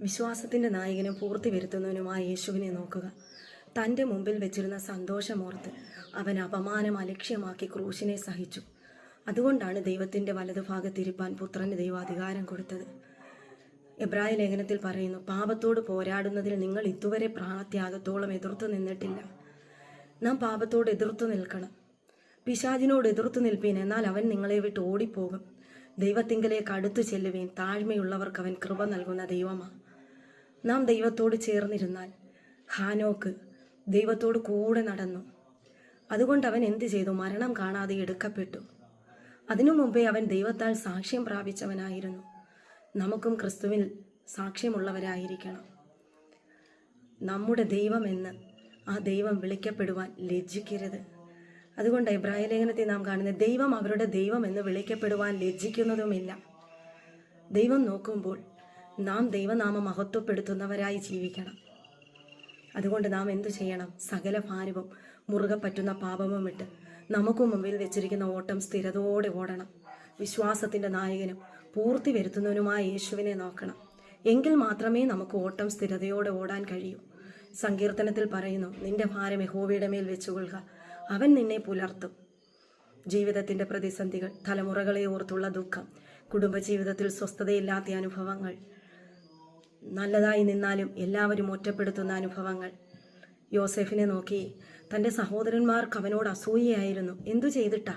വിശ്വാസത്തിന്റെ നായകനും പൂർത്തി വരുത്തുന്നവനുമായ യേശുവിനെ നോക്കുക. തന്റെ മുമ്പിൽ വെച്ചിരുന്ന സന്തോഷമോർത്ത് അവൻ അപമാനം അലക്ഷ്യമാക്കി ക്രൂശിനെ സഹിച്ചു. അതുകൊണ്ടാണ് ദൈവത്തിന്റെ വലതുഭാഗത്തിരിപ്പാൻ പുത്രന് ദൈവം അധികാരം കൊടുത്തത്. എബ്രായ ലേഖനത്തിൽ പറയുന്നു പാപത്തോട് പോരാടുന്നതിൽ നിങ്ങൾ ഇതുവരെ പ്രാണത്യാഗത്തോളം എതിർത്തു നിന്നിട്ടില്ല. നാം പാപത്തോട് എതിർത്തു നിൽക്കണം. പിശാജിനോട് എതിർത്തു നിൽപ്പീൻ എന്നാൽ അവൻ നിങ്ങളെ വിട്ട് ഓടിപ്പോകും. ദൈവത്തിങ്കലേക്ക് അടുത്തു ചെല്ലുവേൻ താഴ്മയുള്ളവർക്ക് അവൻ കൃപ നൽകുന്ന ദൈവമാണ് നാം ദൈവത്തോട് ചേർന്നിരുന്നാൽ ഹാനോക്ക് ദൈവത്തോട് കൂടെ നടന്നു. അതുകൊണ്ട് അവൻ എന്ത് ചെയ്തു? മരണം കാണാതെ എടുക്കപ്പെട്ടു. അതിനു മുമ്പേ അവൻ ദൈവത്താൽ സാക്ഷ്യം പ്രാപിച്ചവനായിരുന്നു. നമുക്കും ക്രിസ്തുവിൽ സാക്ഷ്യമുള്ളവരായിരിക്കണം. നമ്മുടെ ദൈവമെന്ന് ആ ദൈവം വിളിക്കപ്പെടുവാൻ ലജ്ജിക്കരുത്. അതുകൊണ്ട് എബ്രാഹിം ലേഖനത്തിൽ നാം കാണുന്ന ദൈവം അവരുടെ ദൈവം എന്ന് വിളിക്കപ്പെടുവാൻ ലജ്ജിക്കുന്നതുമില്ല. ദൈവം നോക്കുമ്പോൾ നാം ദൈവനാമം മഹത്വപ്പെടുത്തുന്നവരായി ജീവിക്കണം. അതുകൊണ്ട് നാം എന്തു ചെയ്യണം? സകല ഭാരവും മുറുകെ പറ്റുന്ന പാപവും ഇട്ട് നമുക്ക് മുമ്പിൽ വെച്ചിരിക്കുന്ന ഓട്ടം സ്ഥിരതയോടെ ഓടണം. വിശ്വാസത്തിന്റെ നായകനും പൂർത്തി വരുത്തുന്നവനുമായ യേശുവിനെ നോക്കണം. എങ്കിൽ മാത്രമേ നമുക്ക് ഓട്ടം സ്ഥിരതയോടെ ഓടാൻ കഴിയൂ. സങ്കീർത്തനത്തിൽ പറയുന്നു നിന്റെ ഭാരം യഹോവയുടെ മേൽ വെച്ചുകൊള്ളുക. അവൻ നിന്നെ പുലർത്തും. ജീവിതത്തിന്റെ പ്രതിസന്ധികൾ തലമുറകളെ ഓർത്തുള്ള ദുഃഖം കുടുംബജീവിതത്തിൽ സ്വസ്ഥതയില്ലാത്ത അനുഭവങ്ങൾ നല്ലതായി നിന്നാലും എല്ലാവരും ഒറ്റപ്പെടുത്തുന്ന അനുഭവങ്ങൾ. യോസെഫിനെ നോക്കി തന്റെ സഹോദരന്മാർക്ക് അവനോട് അസൂയയായിരുന്നു. എന്തു ചെയ്തിട്ടാ?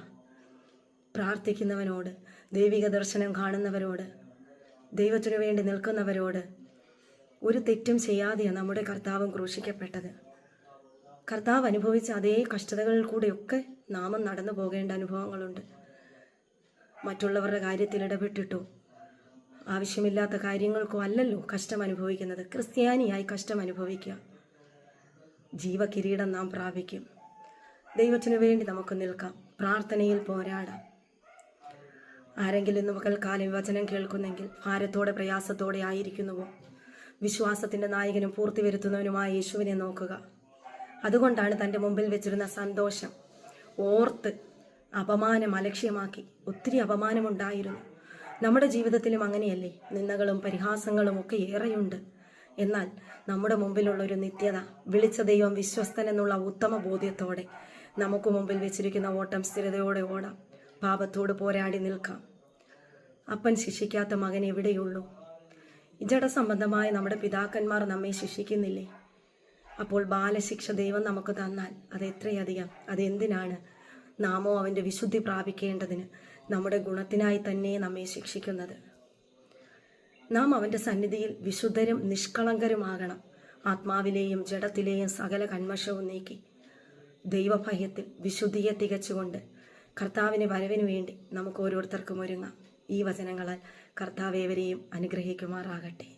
പ്രാർത്ഥിക്കുന്നവനോട് ദൈവിക ദർശനം കാണുന്നവരോട് ദൈവത്തിനു വേണ്ടി നിൽക്കുന്നവരോട് ഒരു തെറ്റും ചെയ്യാതെയാണ് നമ്മുടെ കർത്താവും ക്രൂശിക്കപ്പെട്ടത്. കർത്താവ് അനുഭവിച്ച അതേ കഷ്ടതകളിൽ കൂടെയൊക്കെ നാമം നടന്നു പോകേണ്ട അനുഭവങ്ങളുണ്ട്. മറ്റുള്ളവരുടെ കാര്യത്തിൽ ഇടപെട്ടിട്ടോ ആവശ്യമില്ലാത്ത കാര്യങ്ങൾക്കോ അല്ലല്ലോ കഷ്ടം അനുഭവിക്കുന്നത് ക്രിസ്ത്യാനിയായി കഷ്ടം അനുഭവിക്കുക ജീവകിരീടം നാം പ്രാപിക്കും. ദൈവത്തിനു വേണ്ടി നമുക്ക് നിൽക്കാം. പ്രാർത്ഥനയിൽ പോരാടാം. ആരെങ്കിലും ഇന്ന് പകൽക്കാലം വചനം കേൾക്കുന്നെങ്കിൽ ഭാരത്തോടെ പ്രയാസത്തോടെ ആയിരിക്കുന്നുവോ? വിശ്വാസത്തിന്റെ നായകനും പൂർത്തി വരുത്തുന്നവനുമായ യേശുവിനെ നോക്കുക. അതുകൊണ്ടാണ് തന്റെ മുമ്പിൽ വെച്ചിരുന്ന സന്തോഷം ഓർത്ത് അപമാനം അലക്ഷ്യമാക്കി. ഒത്തിരി അപമാനമുണ്ടായിരുന്നു. നമ്മുടെ ജീവിതത്തിലും അങ്ങനെയല്ലേ? നിന്ദകളും പരിഹാസങ്ങളും ഒക്കെ ഏറെയുണ്ട്. എന്നാൽ നമ്മുടെ മുമ്പിലുള്ള ഒരു നിത്യത വിളിച്ച ദൈവം വിശ്വസ്തൻ എന്നുള്ള ഉത്തമ ബോധ്യത്തോടെ നമുക്ക് മുമ്പിൽ വെച്ചിരിക്കുന്ന ഓട്ടം സ്ഥിരതയോടെ ഓടാം. പാപത്തോട് പോരാടി നിൽക്കാം. അപ്പൻ ശിക്ഷിക്കാത്ത മകൻ എവിടെയുള്ളൂ? ജഡസംബന്ധമായ നമ്മുടെ പിതാക്കന്മാർ നമ്മെ ശിക്ഷിക്കുന്നില്ലേ? അപ്പോൾ ബാലശിക്ഷ ദൈവം നമുക്ക് തന്നാൽ അത് എത്രയധികം? അതെന്തിനാണ്? നാമോ അവന്റെ വിശുദ്ധി പ്രാപിക്കേണ്ടതിന് നമ്മുടെ ഗുണത്തിനായി തന്നെ നമ്മെ ശിക്ഷിക്കുന്നത്. നാം അവന്റെ സന്നിധിയിൽ വിശുദ്ധരും നിഷ്കളങ്കരുമാകണം. ആത്മാവിലെയും ജഡത്തിലെയും സകല കന്മഷവും നീക്കി ദൈവഭയത്തിൽ വിശുദ്ധിയെ തികച്ചുകൊണ്ട് കർത്താവിന് വരവിനു വേണ്ടി നമുക്ക് ഓരോരുത്തർക്കും ഒരുങ്ങാം. ഈ വചനങ്ങളാൽ കർത്താവേവരെയും അനുഗ്രഹിക്കുമാറാകട്ടെ.